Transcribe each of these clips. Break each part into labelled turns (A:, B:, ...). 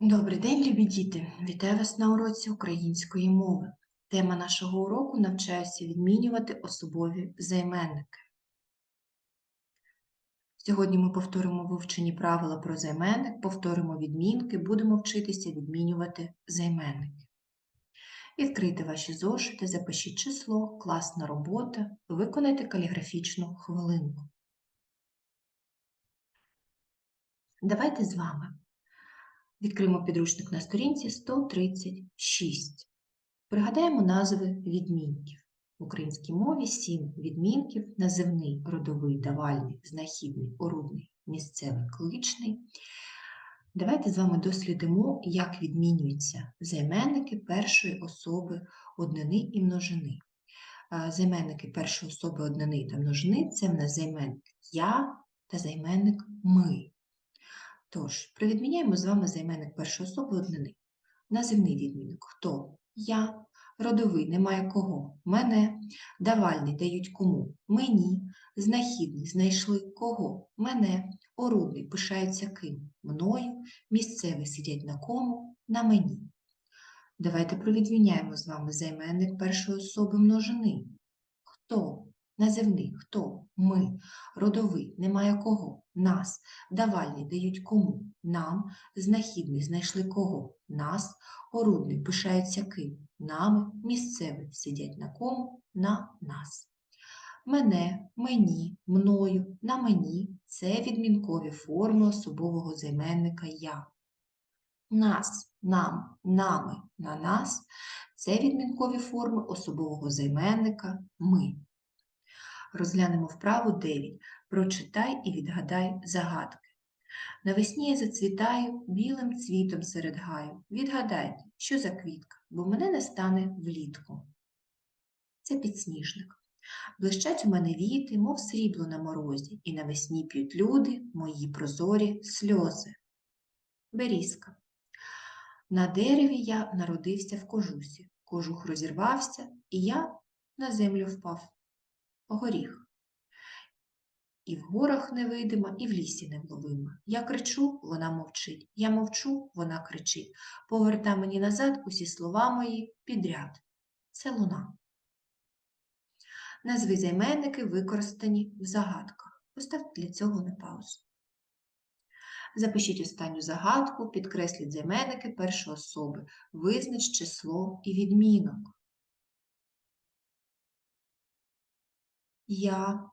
A: Добрий день, любі діти! Вітаю вас на уроці української мови. Тема нашого уроку навчаюся відмінювати особові займенники. Сьогодні ми повторимо вивчені правила про займенник, повторимо відмінки, будемо вчитися відмінювати займенники. Відкрийте ваші зошити, запишіть число, класна робота, виконайте каліграфічну хвилинку. Давайте з вами Відкриємо підручник на сторінці 136. Пригадаємо назви відмінків. В українській мові сім відмінків називний, родовий, давальний, знахідний, орудний, місцевий, кличний. Давайте з вами дослідимо, як відмінюються займенники першої особи однини і множини. Займенники першої особи однини та множини це в нас займенник я та займенник ми. Тож, привідміняємо з вами займенник першої особи однини. Називний відмінок хто? Я. Родовий немає кого? Мене. Давальний дають кому? Мені. Знахідний знайшли кого? Мене. Орудний пишаються ким? Мною. Місцевий сидять на кому? На мені. Давайте провідміняємо з вами займенник першої особи множини. Хто? Називний хто? Ми. Родовий немає кого? Нас. Давальний дають кому? Нам. Знахідний знайшли кого? Нас. Орудний пишаються ким? Нами. Місцевий сидять на кому? На нас. Мене, мені, мною, на мені це відмінкові форми особового займенника я. Нас, нам, нами, на нас це відмінкові форми особового займенника ми. Розглянемо вправу 9. Прочитай і відгадай загадки. Навесні я зацвітаю білим цвітом серед гаю. Відгадайте, що за квітка, бо мене не стане влітку. Це підсніжник. Блищать у мене віти, мов срібло на морозі, і навесні п'ють люди мої прозорі сльози. Берізка. На дереві я народився в кожусі. Кожух розірвався, і я на землю впав горіх. І в горах невидима, і в лісі невловима. Я кричу, вона мовчить. Я мовчу, вона кричить. Поверта мені назад усі слова мої підряд. Це луна. Назви займенники використані в загадках. Поставте для цього на паузу. Запишіть останню загадку, підкресліть займенники першої особи, визнач число і відмінок. Я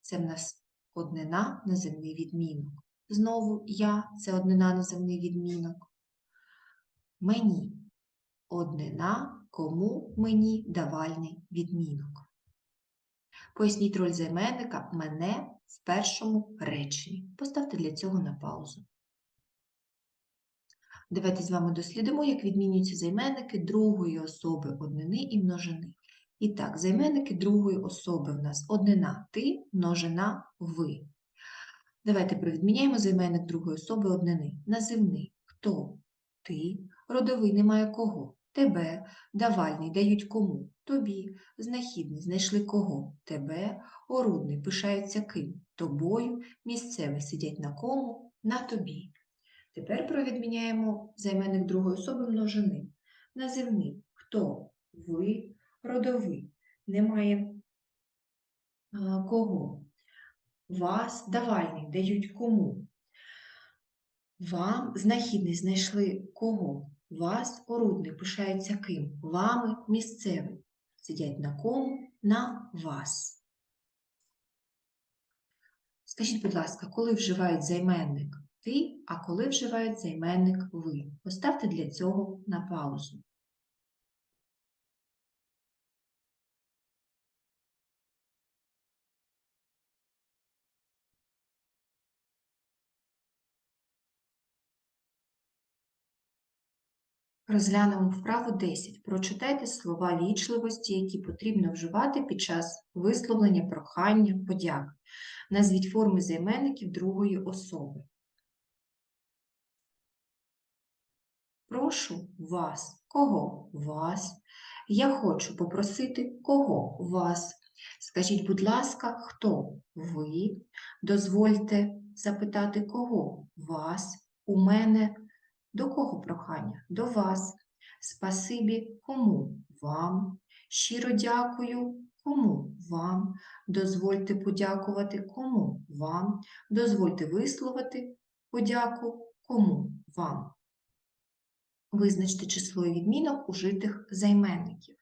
A: це в нас однина називний відмінок. Знову я це однина називний відмінок. Мені однина, кому мені давальний відмінок. Поясніть роль займенника мене в першому реченні. Поставте для цього на паузу. Давайте з вами дослідимо, як відмінюються займенники другої особи однини і множини. І так, займенники другої особи в нас однина ти, множина ви. Давайте провідміняємо займенник другої особи однини. Називний хто? Ти, родовий немає кого. Тебе, давальний дають кому? Тобі, знахідний знайшли кого? Тебе, орудний пишаються ким? Тобою, місцевий сидять на кому? На тобі. Тепер провідміняємо займенник другої особи множини. Називний хто? Ви, родовий. Немає а, кого? Вас давальний дають кому? Вам знахідний знайшли кого? Вас орудний пишається ким? Вами місцевий. Сидять на кому? На вас. Скажіть, будь ласка, коли вживають займенник ти, а коли вживають займенник ви? Поставте для цього на паузу. Розглянемо вправу 10. Прочитайте слова вічливості, які потрібно вживати під час висловлення прохання, подяк. Назвіть форми займенників другої особи. Прошу вас. Кого? Вас. Я хочу попросити кого? Вас. Скажіть, будь ласка, хто? Ви. Дозвольте запитати кого? Вас. У мене До кого прохання? До вас. Спасибі кому? Вам. Щиро дякую кому? Вам. Дозвольте подякувати кому? Вам. Дозвольте висловити подяку кому? Вам. Визначте число відмінок ужитих займенників.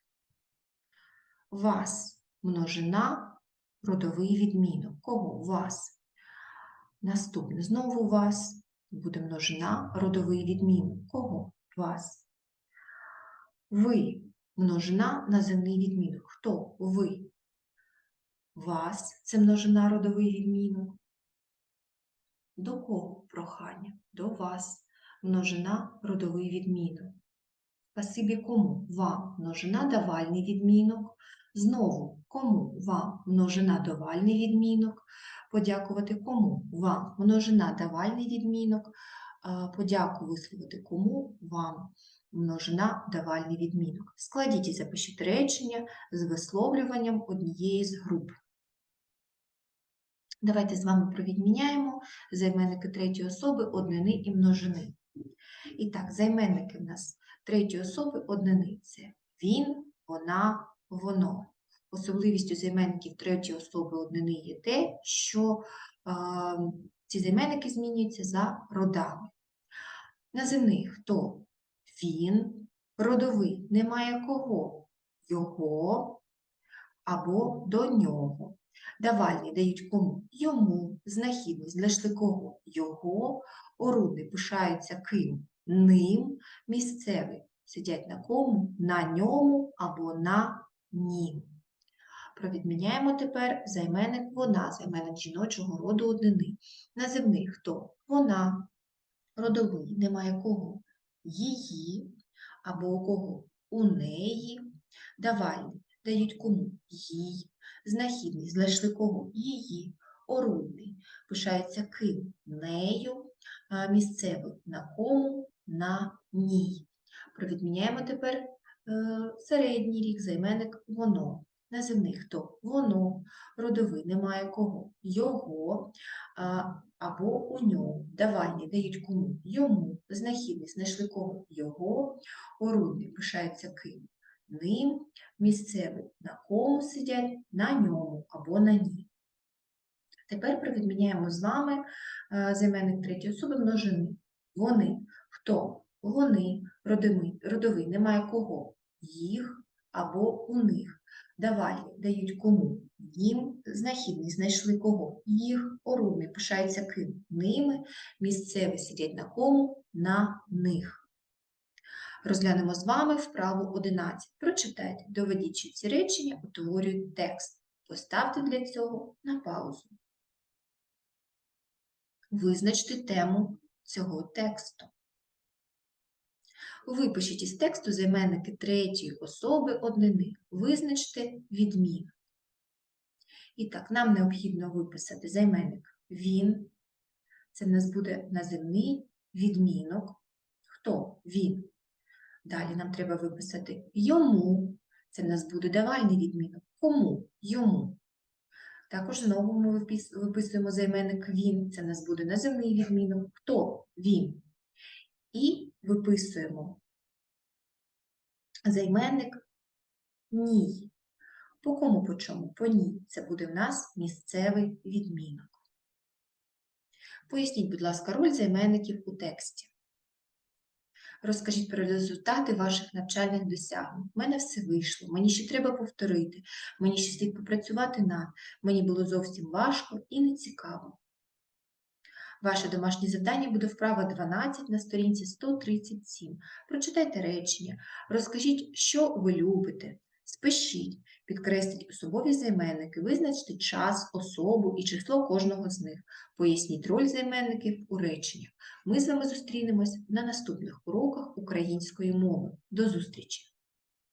A: Вас множина, родовий відмінок. Кого? Вас. Наступне. Знову вас буде множина, родовий відмінок. Кого? Вас. Ви множина, називний відмінок. Хто? Ви. Вас це множина, родовий відмінок. До кого прохання? До вас. Множина, родовий відмінок. Спасибі кому? Вам множина давальний відмінок. Знову кому? Вам множина давальний відмінок. Подякувати кому? Вам множина давальний відмінок. Подяку висловити кому? Вам множина давальний відмінок. Складіть і запишіть речення з висловлюванням однієї з груп. Давайте з вами провідміняємо займенники третьої особи, однини і множини. І так, займенники в нас третьої особи однини це він, вона, воно. Особливістю займенників третьої особи однини є те, що е, ці займенники змінюються за родами. Називний хто? Він, родовий немає кого, його або до нього. Давальні дають кому? Йому, знахідність для шликового його, орудний пишаються ким? Ним, місцевий сидять на кому? На ньому або на нім. Провідміняємо тепер займенник вона, займенник жіночого роду однини. Називний хто? Вона, родовий, немає кого? Її, або кого? У неї. Давальні дають кому? Їй. Знахідний, знайшли кого? Її. Орудний. Пишається ким? Нею. Місцевий на кому? На ній. Провідміняємо тепер е, середній рік, займенник воно. Називний хто? Воно. Родовий немає кого? Його а, або у ньому. Давальні дають кому? Йому. Знахідний знайшли кого? Його. Орудний пишається ким? Ним. Місцевий на кому сидять? На ньому або на ній. Тепер провідміняємо з вами е, займенник третьої особи множини. Вони. Хто? Вони. Родовий. Родовий. Немає кого? Їх або у них. Давалі дають кому? Їм. Знахідний. Знайшли кого? Їх. Орудний. Пишається ким? Ними. Місцеві сидять на кому? На них. Розглянемо з вами вправу 11. Прочитайте, доведіть, ці речення утворюють текст. Поставте для цього на паузу. Визначте тему цього тексту. Випишіть із тексту займенники третьої особи однини. Визначте відмін. І так, нам необхідно виписати займенник він. Це в нас буде називний відмінок. Хто він? Далі нам треба виписати йому. Це в нас буде давальний відмінок. Кому? Йому. Також знову ми виписуємо займенник він. Це в нас буде називний відмінок. Хто? Він. І виписуємо займенник ній. По кому по чому? По ній. Це буде в нас місцевий відмінок. Поясніть, будь ласка, роль займенників у тексті. Розкажіть про результати ваших навчальних досягнень. У мене все вийшло, мені ще треба повторити, мені ще слід попрацювати над, мені було зовсім важко і нецікаво. Ваше домашнє завдання буде вправа 12 на сторінці 137. Прочитайте речення, розкажіть, що ви любите, спишіть, підкресліть особові займенники, визначте час, особу і число кожного з них. Поясніть роль займенників у реченнях. Ми з вами зустрінемось на наступних уроках української мови. До зустрічі!